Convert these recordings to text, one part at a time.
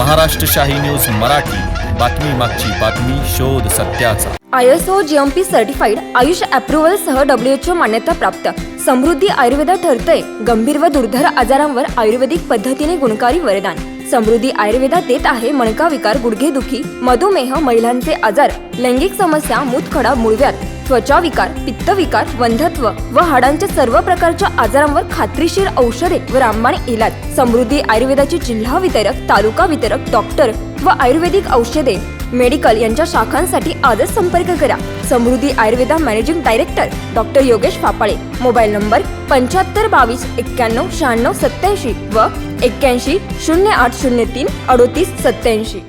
महाराष्ट्र शाही न्यूज मराठी. बातमी मागची बातमी शोध सत्याचा. I S O G M P certified AYUSH approval सह डब्ल्यू एच ओ मान्यता प्राप्त. समृद्धी आयुर्वेदा ठरतंय. गंभीर व दुर्धर आजारांवर आयुर्वेदिक पद्धतीने गुणकारी वरदान. समृद्धी आयुर्वेदा देत आहे मणका विकार गुडघेदुखी मधुमेह महिलांचे आजार लैंगिक समस्या मूतखडा मुळव्यात त्वचा विकार पित्तविकार वंधत्व व हाडांच्या सर्व प्रकारच्या आजारांवर खात्रीशीर औषधे व रामबाण इलाज. समृद्धी आयुर्वेदाचे जिल्हा वितरक तालुका वितरक डॉक्टर व आयुर्वेदिक औषधे मेडिकल यांच्या शाखांसाठी आजच संपर्क करा. Samruddhi Ayurveda managing director doctor Yogesh Phapale. Mobile number पंच्याहत्तर बावीस एक्क्याण्णव शहाण्णव सत्याऐंशी व एक्क्याऐंशी शून्य आठ शून्य तीन अडोतीस सत्याऐंशी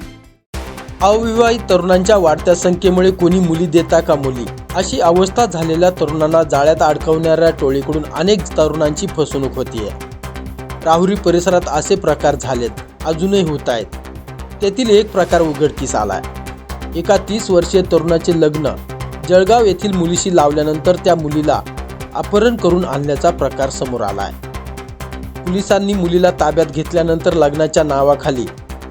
अविवाहित तरुणांच्या वाढत्या संख्येमुळे कोणी मुली देता का मुली? अशी अवस्था झालेल्या तरुणांना जाळ्यात अडकवणाऱ्या टोळीकडून अनेक तरुणांची फसवणूक होतीये. राहुरी परिसरात असे प्रकार झालेत. अजूनही होत आहेत. त्यातील एक प्रकार उघडकीस आलाय. एका तीस वर्षीय तरुणाचे लग्न जळगाव येथील मुलीशी लावल्यानंतर त्या मुलीला अपहरण करून आणल्याचा प्रकार समोर आलाय. पोलिसांनी मुलीला ताब्यात घेतल्यानंतर लग्नाच्या नावाखाली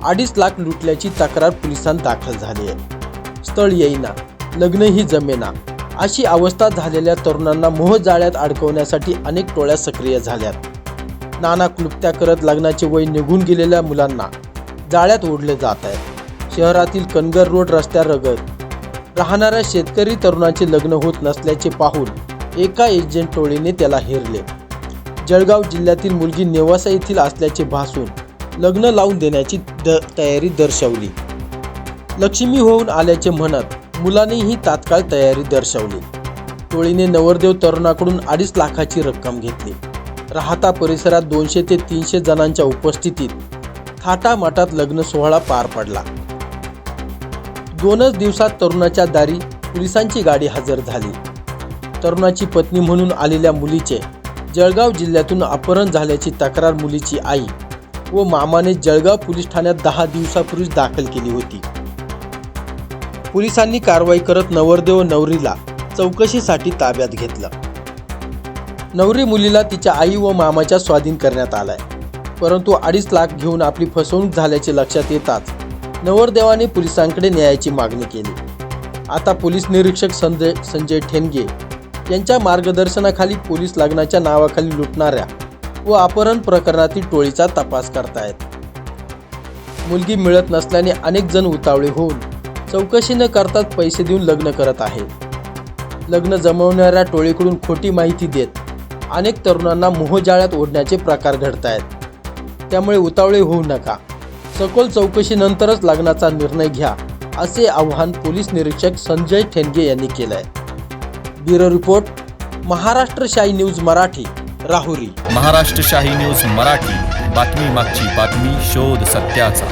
अडीच लाख लुटल्याची तक्रार पोलिसांत दाखल झाली आहे. स्थळ येईना लग्नही जमेना अशी अवस्था झालेल्या तरुणांना मोहजाळ्यात अडकवण्यासाठी अनेक टोळ्या सक्रिय झाल्यात. नाना क्लुप्त्या करत लग्नाचे वय निघून गेलेल्या मुलांना जाळ्यात ओढले जात आहेत. शहरातील कनगर रोड रस्त्यारगत राहणाऱ्या शेतकरी तरुणाचे लग्न होत नसल्याचे पाहून एका एजंट टोळीने त्याला हेरले. जळगाव जिल्ह्यातील मुलगी नेवासा येथील असल्याचे भासून लग्न लावून देण्याची द तयारी दर्शवली. लक्ष्मी होऊन आल्याचे म्हणत मुलानेही तात्काळ तयारी दर्शवली. टोळीने नवरदेव तरुणाकडून अडीच लाखाची रक्कम घेतली. राहता परिसरात दोनशे ते तीनशे जणांच्या उपस्थितीत थाटामाटात लग्न सोहळा पार पडला. दोनच दिवसात तरुणाच्या दारी पोलिसांची गाडी हजर झाली. तरुणाची पत्नी म्हणून आलेल्या मुलीचे जळगाव जिल्ह्यातून अपहरण झाल्याची तक्रार मुलीची आई व मामाने जळगाव पोलीस ठाण्यात दहा दिवसापूर्वीच दाखल केली होती. पोलिसांनी कारवाई करत नवरदेव नवरीला चौकशीसाठी ताब्यात घेतलं. नवरी मुलीला तिच्या आई व मामाच्या स्वाधीन करण्यात आलाय. परंतु अडीच लाख घेऊन आपली फसवणूक झाल्याचे लक्षात येताच नवरदेवाने पोलिसांकडे न्यायाची मागणी केली. आता पोलीस निरीक्षक संजय संजय ठेणगे यांच्या मार्गदर्शनाखाली पोलीस लग्नाच्या नावाखाली लुटणाऱ्या व अपहरण प्रकरणातील टोळीचा तपास करतायत. मुलगी मिळत नसल्याने अनेक जण उतावळे होऊन चौकशी न करताच पैसे देऊन लग्न करत आहे. लग्न जमवणाऱ्या टोळीकडून खोटी माहिती देत अनेक तरुणांना मोहजाळ्यात ओढण्याचे प्रकार घडत आहेत त्यामुळे उतावळे होऊ नका. सखोल चौकशीनंतरच लग्नाचा निर्णय घ्या असे आवाहन पोलीस निरीक्षक संजय ठेनगे यांनी केलं आहे ब्युरो रिपोर्ट महाराष्ट्र शाही न्यूज मराठी राहुरी. महाराष्ट्र शाही न्यूज मराठी बातमी मागची बातमी शोध सत्याचा.